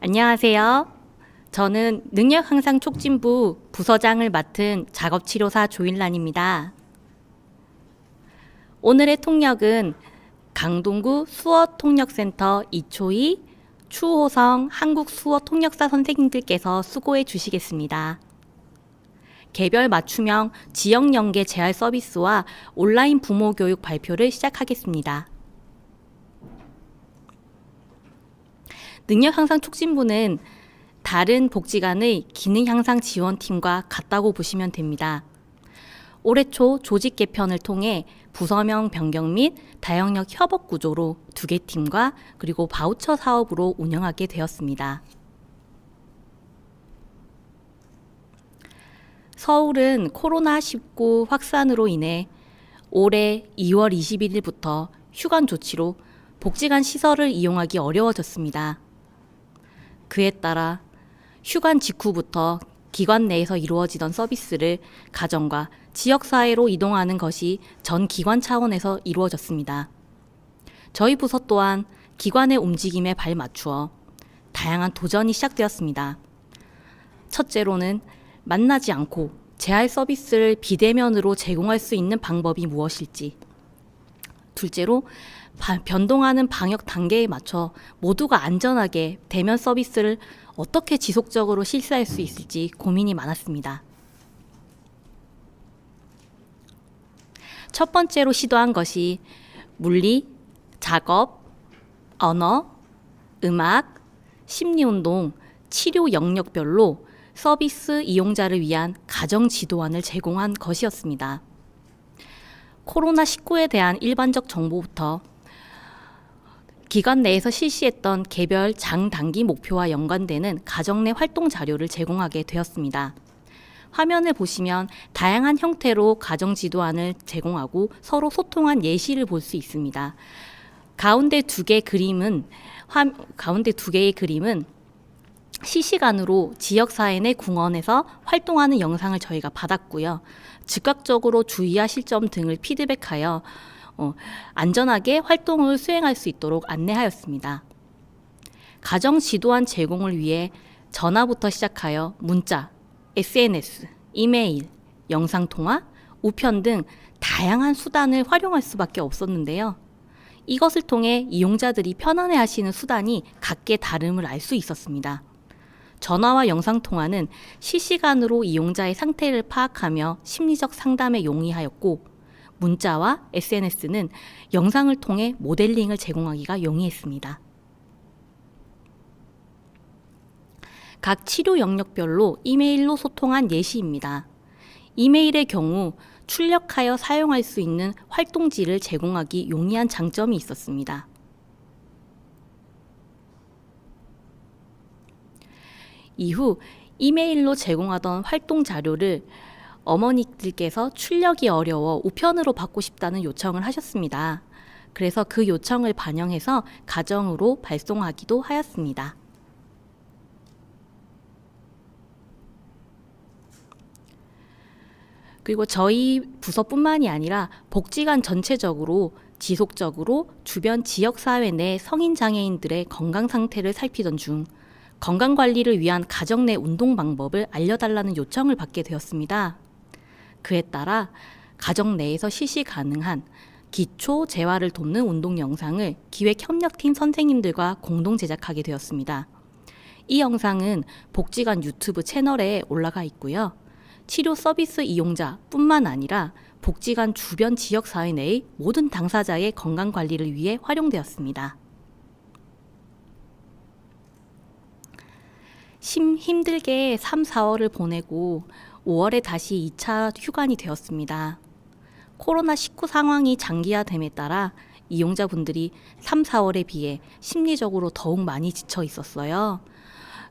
안녕하세요. 저는 능력항상 촉진부 부서장을 맡은 작업치료사 조일란입니다. 오늘의 통역은 강동구 수어통역센터 이초희, 추호성 한국수어통역사 선생님들께서 수고해 주시겠습니다. 개별 맞춤형 지역 연계 재활 서비스와 온라인 부모 교육 발표를 시작하겠습니다. 능력 향상 촉진부는 다른 복지관의 기능 향상 지원팀과 같다고 보시면 됩니다. 올해 초 조직 개편을 통해 부서명 변경 및 다영역 협업 구조로 두 개 팀과 그리고 바우처 사업으로 운영하게 되었습니다. 서울은 코로나19 확산으로 인해 올해 2월 21일부터 휴관 조치로 복지관 시설을 이용하기 어려워졌습니다. 그에 따라 휴관 직후부터 기관 내에서 이루어지던 서비스를 가정과 지역사회로 이동하는 것이 전 기관 차원에서 이루어졌습니다. 저희 부서 또한 기관의 움직임에 발맞추어 다양한 도전이 시작되었습니다. 첫째로는 만나지 않고 재활 서비스를 비대면으로 제공할 수 있는 방법이 무엇일지. 둘째로 바- 변동하는 방역 단계에 맞춰 모두가 안전하게 대면 서비스를 어떻게 지속적으로 실시할 수 있을지 고민이 많았습니다. 첫 번째로 시도한 것이 물리, 작업, 언어, 음악, 심리 운동, 치료 영역별로 서비스 이용자를 위한 가정 지도안을 제공한 것이었습니다. 코로나19에 대한 일반적 정보부터 기관 내에서 실시했던 개별 장단기 목표와 연관되는 가정 내 활동 자료를 제공하게 되었습니다. 화면을 보시면 다양한 형태로 가정 지도안을 제공하고 서로 소통한 예시를 볼 수 있습니다. 가운데 두 개 그림은 화, 가운데 두 개의 그림은 실시간으로 지역사회 내 궁원에서 활동하는 영상을 저희가 받았고요. 즉각적으로 주의하실 점 등을 피드백하여 어, 안전하게 활동을 수행할 수 있도록 안내하였습니다. 가정 지도안 제공을 위해 전화부터 시작하여 문자, SNS, 이메일, 영상통화, 우편 등 다양한 수단을 활용할 수밖에 없었는데요. 이것을 통해 이용자들이 편안해 하시는 수단이 각계 다름을 알 수 있었습니다. 전화와 영상통화는 실시간으로 이용자의 상태를 파악하며 심리적 상담에 용이하였고, 문자와 SNS는 영상을 통해 모델링을 제공하기가 용이했습니다. 각 치료 영역별로 이메일로 소통한 예시입니다. 이메일의 경우 출력하여 사용할 수 있는 활동지를 제공하기 용이한 장점이 있었습니다. 이후 이메일로 제공하던 활동 자료를 어머니들께서 출력이 어려워 우편으로 받고 싶다는 요청을 하셨습니다. 그래서 그 요청을 반영해서 가정으로 발송하기도 하였습니다. 그리고 저희 부서뿐만이 아니라 복지관 전체적으로 지속적으로 주변 지역사회 내 성인 장애인들의 건강 상태를 살피던 중 건강 관리를 위한 가정 내 운동 방법을 알려달라는 요청을 받게 되었습니다. 그에 따라 가정 내에서 실시 가능한 기초 재활을 돕는 운동 영상을 기획 협력팀 선생님들과 공동 제작하게 되었습니다. 이 영상은 복지관 유튜브 채널에 올라가 있고요. 치료 서비스 이용자뿐만 아니라 복지관 주변 지역 사회 내의 모든 당사자의 건강 관리를 위해 활용되었습니다. 심 힘들게 3, 4월을 보내고 5월에 다시 2차 휴관이 되었습니다. 코로나19 상황이 장기화됨에 따라 이용자분들이 3, 4월에 비해 심리적으로 더욱 많이 지쳐 있었어요.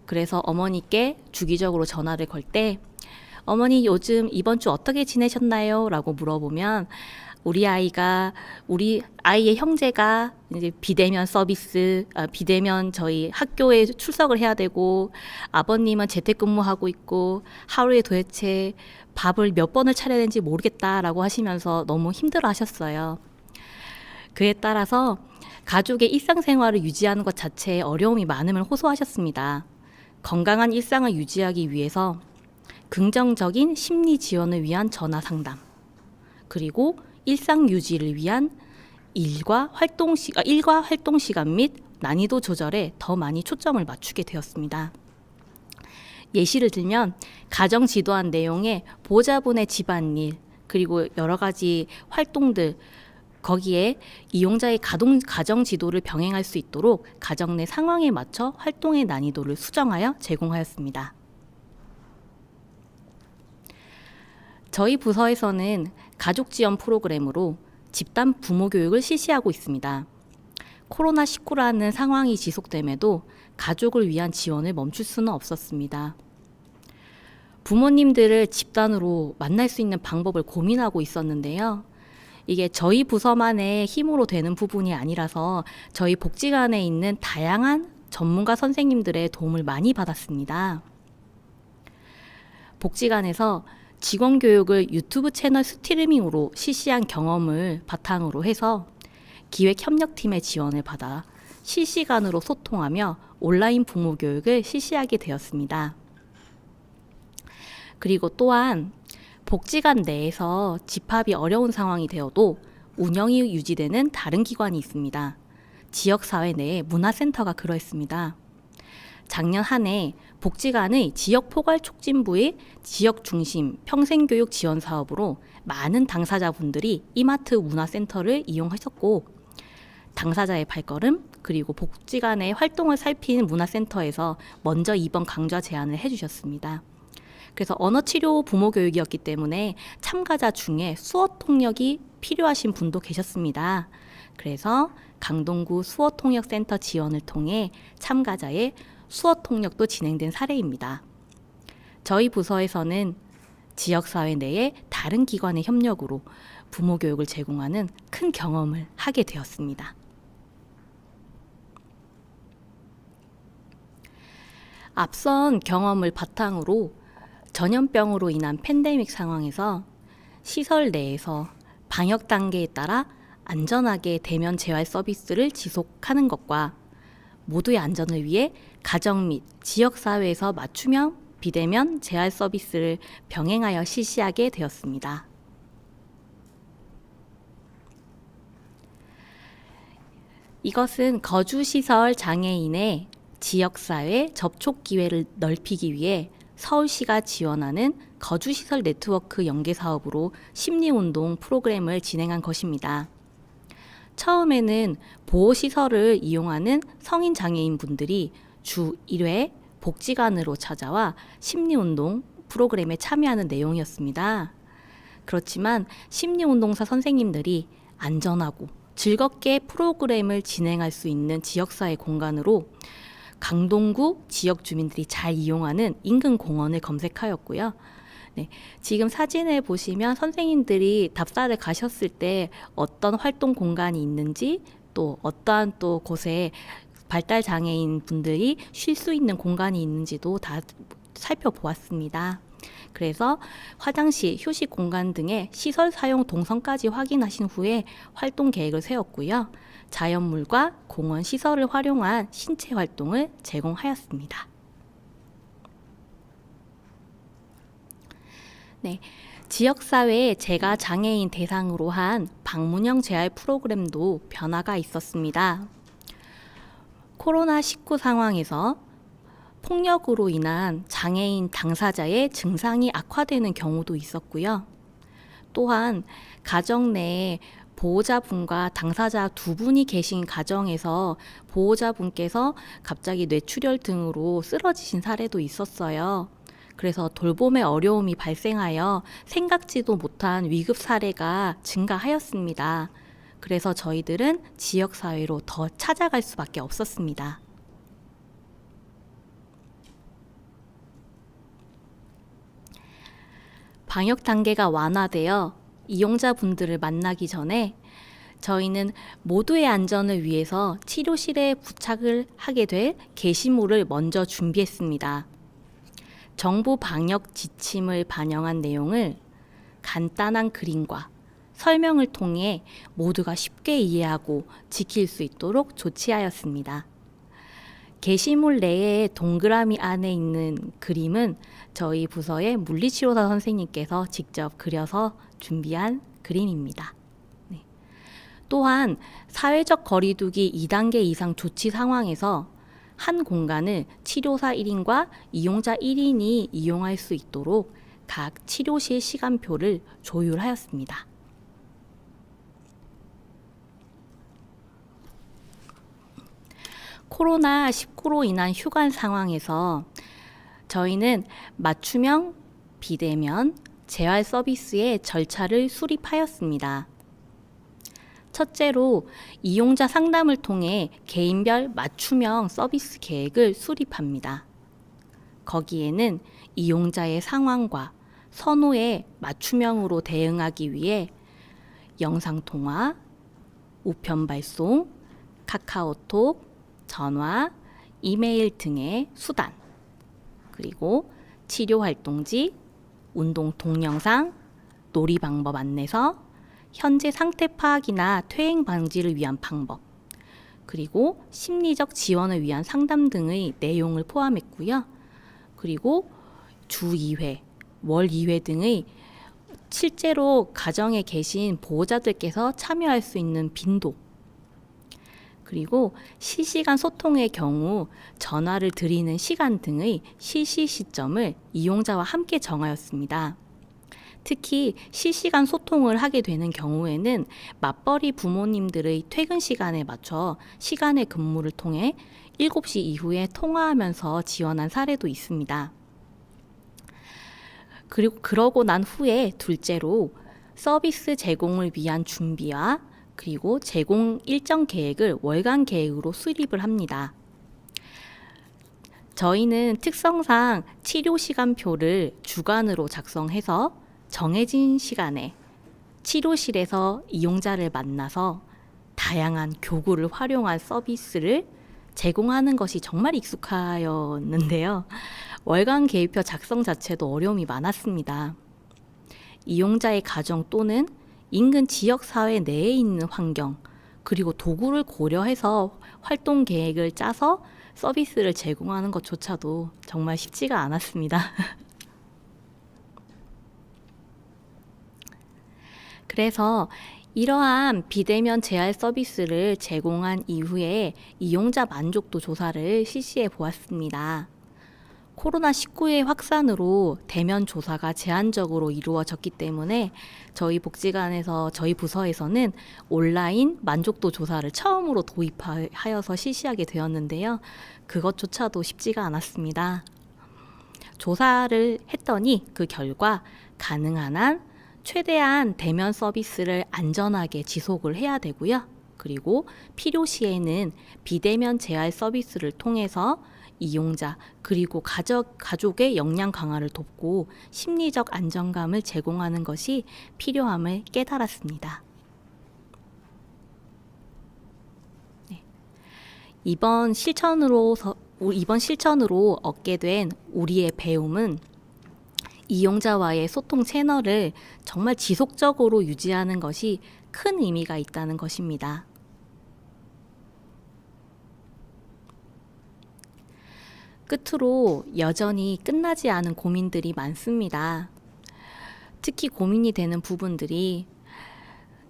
그래서 어머니께 주기적으로 전화를 걸 때 어머니 요즘 이번 주 어떻게 지내셨나요? 라고 물어보면 우리 아이가 우리 아이의 형제가 이제 비대면 서비스, 아, 비대면 저희 학교에 출석을 해야 되고 아버님은 재택근무하고 있고 하루에 도대체 밥을 몇 번을 차려야 되는지 모르겠다라고 하시면서 너무 힘들어하셨어요. 그에 따라서 가족의 일상생활을 유지하는 것 자체에 어려움이 많음을 호소하셨습니다. 건강한 일상을 유지하기 위해서 긍정적인 심리 지원을 위한 전화 상담, 그리고 일상 유지를 위한 일과 활동 시 아, 일과 활동 시간 및 난이도 조절에 더 많이 초점을 맞추게 되었습니다. 예시를 들면 가정 지도한 내용의 보호자분의 집안일 그리고 여러 가지 활동들 거기에 이용자의 가동, 가정 지도를 병행할 수 있도록 가정 내 상황에 맞춰 활동의 난이도를 수정하여 제공하였습니다. 저희 부서에서는 가족 지원 프로그램으로 집단 부모 교육을 실시하고 있습니다. 코로나19라는 상황이 지속됨에도 가족을 위한 지원을 멈출 수는 없었습니다. 부모님들을 집단으로 만날 수 있는 방법을 고민하고 있었는데요. 이게 저희 부서만의 힘으로 되는 부분이 아니라서 저희 복지관에 있는 다양한 전문가 선생님들의 도움을 많이 받았습니다. 복지관에서 직원 교육을 유튜브 채널 스트리밍으로 실시한 경험을 바탕으로 해서 기획 협력팀의 지원을 받아 실시간으로 소통하며 온라인 부모 교육을 실시하게 되었습니다. 그리고 또한 복지관 내에서 집합이 어려운 상황이 되어도 운영이 유지되는 다른 기관이 있습니다. 지역사회 내에 문화센터가 그러했습니다. 작년 한 해 복지관의 지역 포괄 촉진부의 지역 중심 평생교육 지원 사업으로 많은 당사자분들이 이마트 문화센터를 이용하셨고 당사자의 발걸음 그리고 복지관의 활동을 살피는 문화센터에서 먼저 이번 강좌 제안을 해주셨습니다. 그래서 언어 치료 부모 교육이었기 때문에 참가자 중에 수어 통역이 필요하신 분도 계셨습니다. 그래서 강동구 수어 통역 센터 지원을 통해 참가자의 수어 통역도 진행된 사례입니다. 저희 부서에서는 지역사회 내의 다른 기관의 협력으로 부모 교육을 제공하는 큰 경험을 하게 되었습니다. 앞선 경험을 바탕으로 전염병으로 인한 팬데믹 상황에서 시설 내에서 방역 단계에 따라 안전하게 대면 재활 서비스를 지속하는 것과 모두의 안전을 위해 가정 및 지역 사회에서 맞춤형 비대면 재활 서비스를 병행하여 실시하게 되었습니다. 이것은 거주시설 장애인의 지역사회 접촉 기회를 넓히기 위해 서울시가 지원하는 거주시설 네트워크 연계 사업으로 심리운동 프로그램을 진행한 것입니다. 처음에는 보호시설을 이용하는 성인 장애인 분들이 주 1회 복지관으로 찾아와 심리운동 프로그램에 참여하는 내용이었습니다. 그렇지만 심리운동사 선생님들이 안전하고 즐겁게 프로그램을 진행할 수 있는 지역사회 공간으로 강동구 지역 주민들이 잘 이용하는 인근 공원을 검색하였고요. 네, 지금 사진을 보시면 선생님들이 답사를 가셨을 때 어떤 활동 공간이 있는지 또 어떠한 또 곳에 발달 장애인 분들이 쉴 수 있는 공간이 있는지도 다 살펴보았습니다. 그래서 화장실, 휴식 공간 등의 시설 사용 동선까지 확인하신 후에 활동 계획을 세웠고요. 자연물과 공원 시설을 활용한 신체 활동을 제공하였습니다. 네. 지역사회에 제가 장애인 대상으로 한 방문형 재활 프로그램도 변화가 있었습니다. 코로나19 상황에서 폭력으로 인한 장애인 당사자의 증상이 악화되는 경우도 있었고요. 또한 가정 내에 보호자분과 당사자 두 분이 계신 가정에서 보호자분께서 갑자기 뇌출혈 등으로 쓰러지신 사례도 있었어요. 그래서 돌봄의 어려움이 발생하여 생각지도 못한 위급 사례가 증가하였습니다. 그래서 저희들은 지역사회로 더 찾아갈 수밖에 없었습니다. 방역 단계가 완화되어 이용자분들을 만나기 전에 저희는 모두의 안전을 위해서 치료실에 부착을 하게 될 게시물을 먼저 준비했습니다. 정부 방역 지침을 반영한 내용을 간단한 그림과 설명을 통해 모두가 쉽게 이해하고 지킬 수 있도록 조치하였습니다. 게시물 내에 동그라미 안에 있는 그림은 저희 부서의 물리치료사 선생님께서 직접 그려서 준비한 그림입니다. 네. 또한 사회적 거리두기 2단계 이상 조치 상황에서 한 공간을 치료사 1인과 이용자 1인이 이용할 수 있도록 각 치료실 시간표를 조율하였습니다. 코로나19로 인한 휴관 상황에서 저희는 맞춤형 비대면 재활 서비스의 절차를 수립하였습니다. 첫째로 이용자 상담을 통해 개인별 맞춤형 서비스 계획을 수립합니다. 거기에는 이용자의 상황과 선호에 맞춤형으로 대응하기 위해 영상통화, 우편 발송, 카카오톡, 전화, 이메일 등의 수단, 그리고 치료 활동지, 운동 동영상, 놀이 방법 안내서, 현재 상태 파악이나 퇴행 방지를 위한 방법, 그리고 심리적 지원을 위한 상담 등의 내용을 포함했고요. 그리고 주 2회, 월 2회 등의 실제로 가정에 계신 보호자들께서 참여할 수 있는 빈도, 그리고 실시간 소통의 경우 전화를 드리는 시간 등의 실시 시점을 이용자와 함께 정하였습니다. 특히 실시간 소통을 하게 되는 경우에는 맞벌이 부모님들의 퇴근 시간에 맞춰 시간의 근무를 통해 7시 이후에 통화하면서 지원한 사례도 있습니다. 그리고 그러고 난 후에 둘째로 서비스 제공을 위한 준비와 그리고 제공 일정 계획을 월간 계획으로 수립을 합니다. 저희는 특성상 치료 시간표를 주간으로 작성해서 정해진 시간에 치료실에서 이용자를 만나서 다양한 교구를 활용한 서비스를 제공하는 것이 정말 익숙하였는데요. 월간 계획표 작성 자체도 어려움이 많았습니다. 이용자의 가정 또는 인근 지역 사회 내에 있는 환경 그리고 도구를 고려해서 활동 계획을 짜서 서비스를 제공하는 것조차도 정말 쉽지가 않았습니다. 그래서 이러한 비대면 재활 서비스를 제공한 이후에 이용자 만족도 조사를 실시해 보았습니다. 코로나19의 확산으로 대면 조사가 제한적으로 이루어졌기 때문에 저희 복지관에서 저희 부서에서는 온라인 만족도 조사를 처음으로 도입하여서 실시하게 되었는데요. 그것조차도 쉽지가 않았습니다. 조사를 했더니 그 결과 가능한 한 최대한 대면 서비스를 안전하게 지속을 해야 되고요. 그리고 필요 시에는 비대면 재활 서비스를 통해서 이용자 그리고 가족, 가족의 역량 강화를 돕고 심리적 안정감을 제공하는 것이 필요함을 깨달았습니다. 네. 이번 실천으로 이번 실천으로 얻게 된 우리의 배움은 이용자와의 소통 채널을 정말 지속적으로 유지하는 것이 큰 의미가 있다는 것입니다. 끝으로 여전히 끝나지 않은 고민들이 많습니다. 특히 고민이 되는 부분들이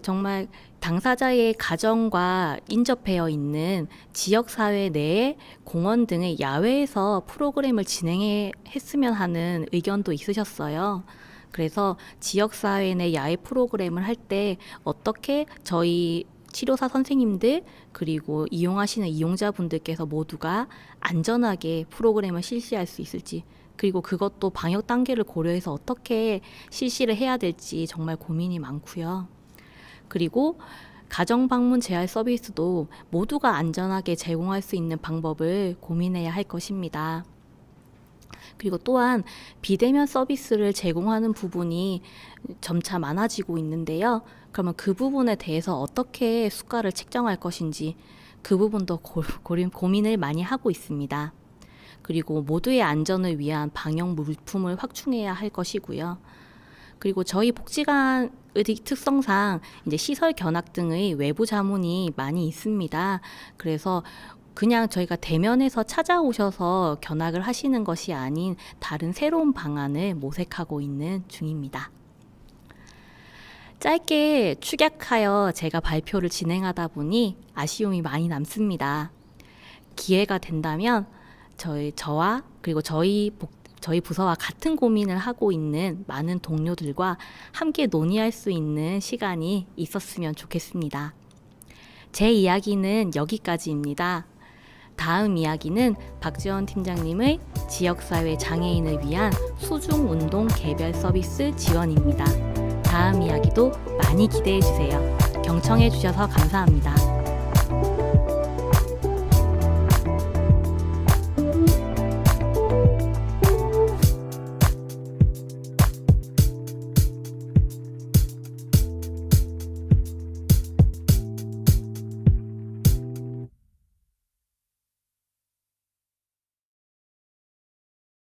정말 당사자의 가정과 인접해 있는 지역사회 내에 공원 등의 야외에서 프로그램을 진행했으면 하는 의견도 있으셨어요. 그래서 지역사회 내 야외 프로그램을 할 때 어떻게 저희 치료사 선생님들 그리고 이용하시는 이용자분들께서 모두가 안전하게 프로그램을 실시할 수 있을지 그리고 그것도 방역 단계를 고려해서 어떻게 실시를 해야 될지 정말 고민이 많고요. 그리고 가정 방문 재활 서비스도 모두가 안전하게 제공할 수 있는 방법을 고민해야 할 것입니다. 그리고 또한 비대면 서비스를 제공하는 부분이 점차 많아지고 있는데요. 그러면 그 부분에 대해서 어떻게 수가를 책정할 것인지 그 부분도 고, 고민, 고민을 많이 하고 있습니다. 그리고 모두의 안전을 위한 방역 물품을 확충해야 할 것이고요. 그리고 저희 복지관 의 특성상 이제 시설 견학 등의 외부 자문이 많이 있습니다. 그래서 그냥 저희가 대면에서 찾아오셔서 견학을 하시는 것이 아닌 다른 새로운 방안을 모색하고 있는 중입니다. 짧게 축약하여 제가 발표를 진행하다 보니 아쉬움이 많이 남습니다. 기회가 된다면 저희 저와 그리고 저희 복, 저희 부서와 같은 고민을 하고 있는 많은 동료들과 함께 논의할 수 있는 시간이 있었으면 좋겠습니다. 제 이야기는 여기까지입니다. 다음 이야기는 박지원 팀장님의 지역사회 장애인을 위한 수중 운동 개별 서비스 지원입니다. 다음 이야기도 많이 기대해 주세요. 경청해 주셔서 감사합니다.